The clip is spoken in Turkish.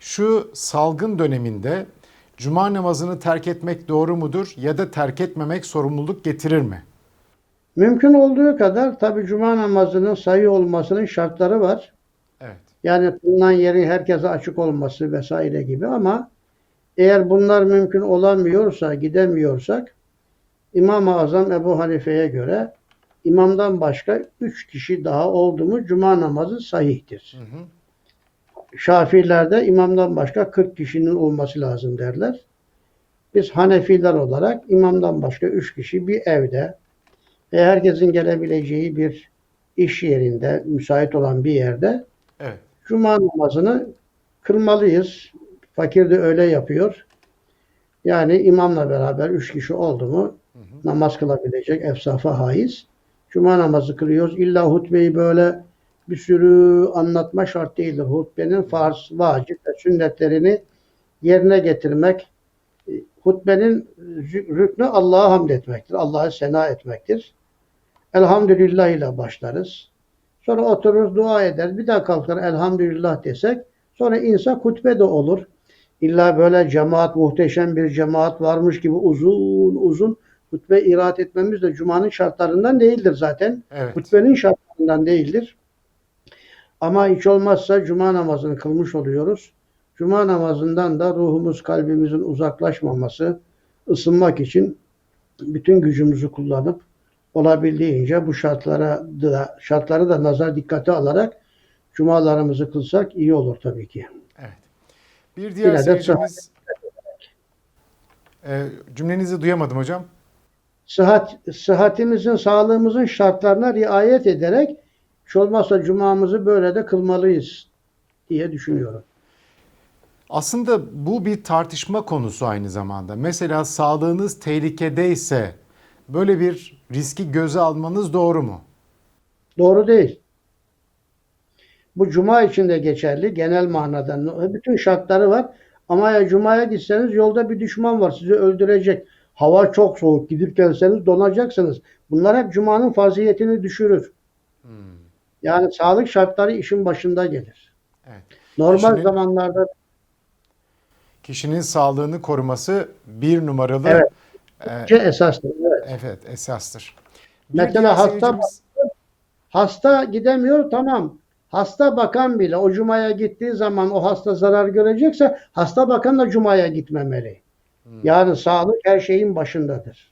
Şu salgın döneminde cuma namazını terk etmek doğru mudur ya da terk etmemek sorumluluk getirir mi? Mümkün olduğu kadar tabi cuma namazının sayı olmasının şartları var. Evet. Yani kılınan yerin herkese açık olması vesaire gibi ama eğer bunlar mümkün olamıyorsa, gidemiyorsak İmam-ı Azam Ebu Hanife'ye göre imamdan başka üç kişi daha oldu mu cuma namazı sahihtir. Hı hı. Şafilerde imamdan başka 40 kişinin olması lazım derler. Biz Hanefiler olarak imamdan başka 3 kişi bir evde ve herkesin gelebileceği bir iş yerinde, müsait olan bir yerde Evet. Cuma namazını kılmalıyız. Fakir de öyle yapıyor. Yani imamla beraber üç kişi oldu mu namaz kılabilecek efsafa haiz. Cuma namazı kılıyoruz. İlla hutbeyi böyle bir sürü anlatma şart değildir. Hutbenin farz, vacip ve sünnetlerini yerine getirmek. e, Hutbenin rü- rüknü Allah'a hamd etmektir. Allah'a sena etmektir. Elhamdülillah ile başlarız. Sonra otururuz dua ederiz. Bir daha kalkar elhamdülillah desek. Sonra insan hutbe de olur. İlla böyle cemaat muhteşem bir cemaat varmış gibi uzun uzun hutbe iraat etmemiz de Cuma'nın şartlarından değildir zaten. Evet. Hutbenin şartlarından değildir. Ama hiç olmazsa Cuma namazını kılmış oluyoruz. Cuma namazından da ruhumuz, kalbimizin uzaklaşmaması, ısınmak için bütün gücümüzü kullanıp olabildiğince bu şartlara da şartları da nazar dikkate alarak cumalarımızı kılsak iyi olur tabii ki. Evet. Bir diğer Yine seyircimiz e, cümlenizi duyamadım hocam. Sıhhat, sıhhatimizin, sağlığımızın şartlarına riayet ederek hiç olmazsa cumamızı böyle de kılmalıyız diye düşünüyorum. Aslında bu bir tartışma konusu aynı zamanda. Mesela sağlığınız tehlikedeyse böyle bir riski göze almanız doğru mu? Doğru değil. Bu cuma için de geçerli genel manada. Bütün şartları var. Ama ya cumaya gitseniz yolda bir düşman var sizi öldürecek. Hava çok soğuk. Gidip gelseniz donacaksınız. Bunlar hep cumanın faziyetini düşürür. Hmm, Yani sağlık şartları işin başında gelir. Evet. Normal Kişinin- zamanlarda Kişinin sağlığını koruması bir numaralı Evet. e, esastır. Evet. evet esastır. Bir Mesela hasta- Hasta gidemiyor tamam. Hasta bakan bile o cumaya gittiği zaman o hasta zarar görecekse hasta bakan da cumaya gitmemeli. Yani sağlık her şeyin başındadır.